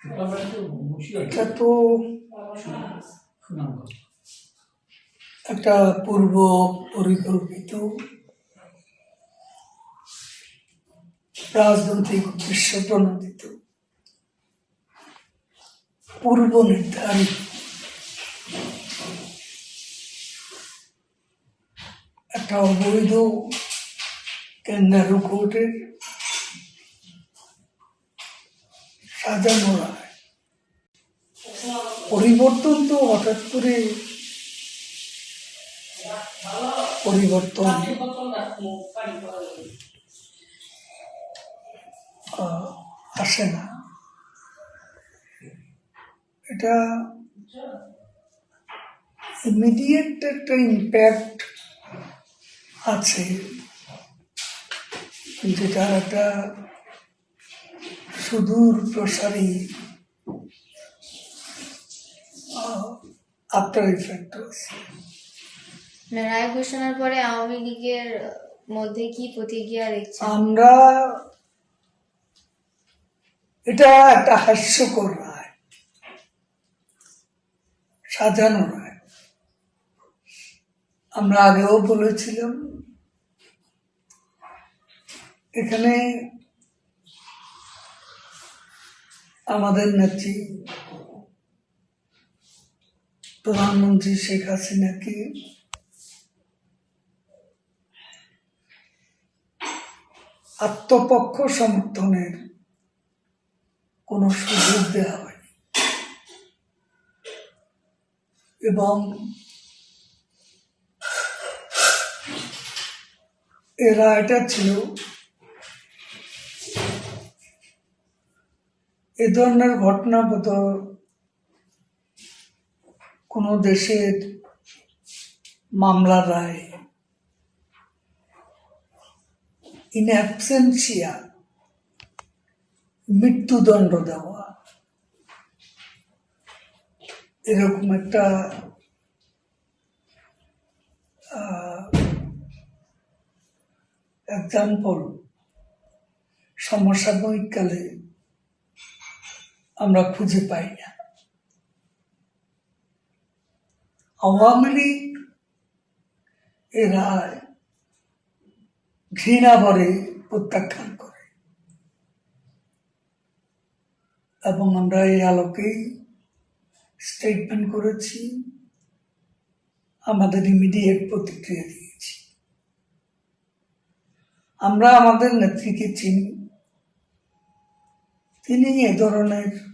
তো একটা পূর্ব পরিকল্পিত রাজনৈতিক উদ্দেশ্য প্রণোদিত পূর্ব নির্ধারিত। একটা অবৈধ ক্যাঙ্গারু কোর্টের সাজানো রায় পরিবর্তন তো হঠাৎ করে পরিবর্তন। আসে না। এটা ইমিডিয়েট একটা ইম্প্যাক্ট আছে। যেটার একটা সুদূর প্রসারী। আফটার ইফেক্ট মানে রায় ঘোষণার পরে আওয়ামী লীগের মধ্যে কি প্রতিক্রিয়া দেখছেন? আমরা এটা একটা হাস্যকর রায়। সাজানো রায়। আমরা আগেও বলেছিলাম এখানে আমাদের নেত্রী, প্রধানমন্ত্রী শেখ হাসিনাকে আত্মপক্ষ সমর্থনের কোনো সুযোগ দেওয়া হয়নি। এবং এ রায়টা ছিল এ ধরনের ঘটনা বোধ কোনো দেশের মামলার রায়। ইন অ্যাবসেন্সিয়া মৃত্যুদণ্ড দেওয়া। এরকম একটা এক্সাম্পল সমসাময়িককালে আমরা খুঁজে পাই না। আওয়ামী লীগ এ রায় ঘৃণা ভরে প্রত্যাখ্যান করে। এবং আমরা এই আলোকেই স্টেটমেন্ট করেছি আমাদের ইমিডিয়েট প্রতিক্রিয়া দিয়েছি। আমরা আমাদের নেত্রীকে চিনি। তিনি এ ধরনের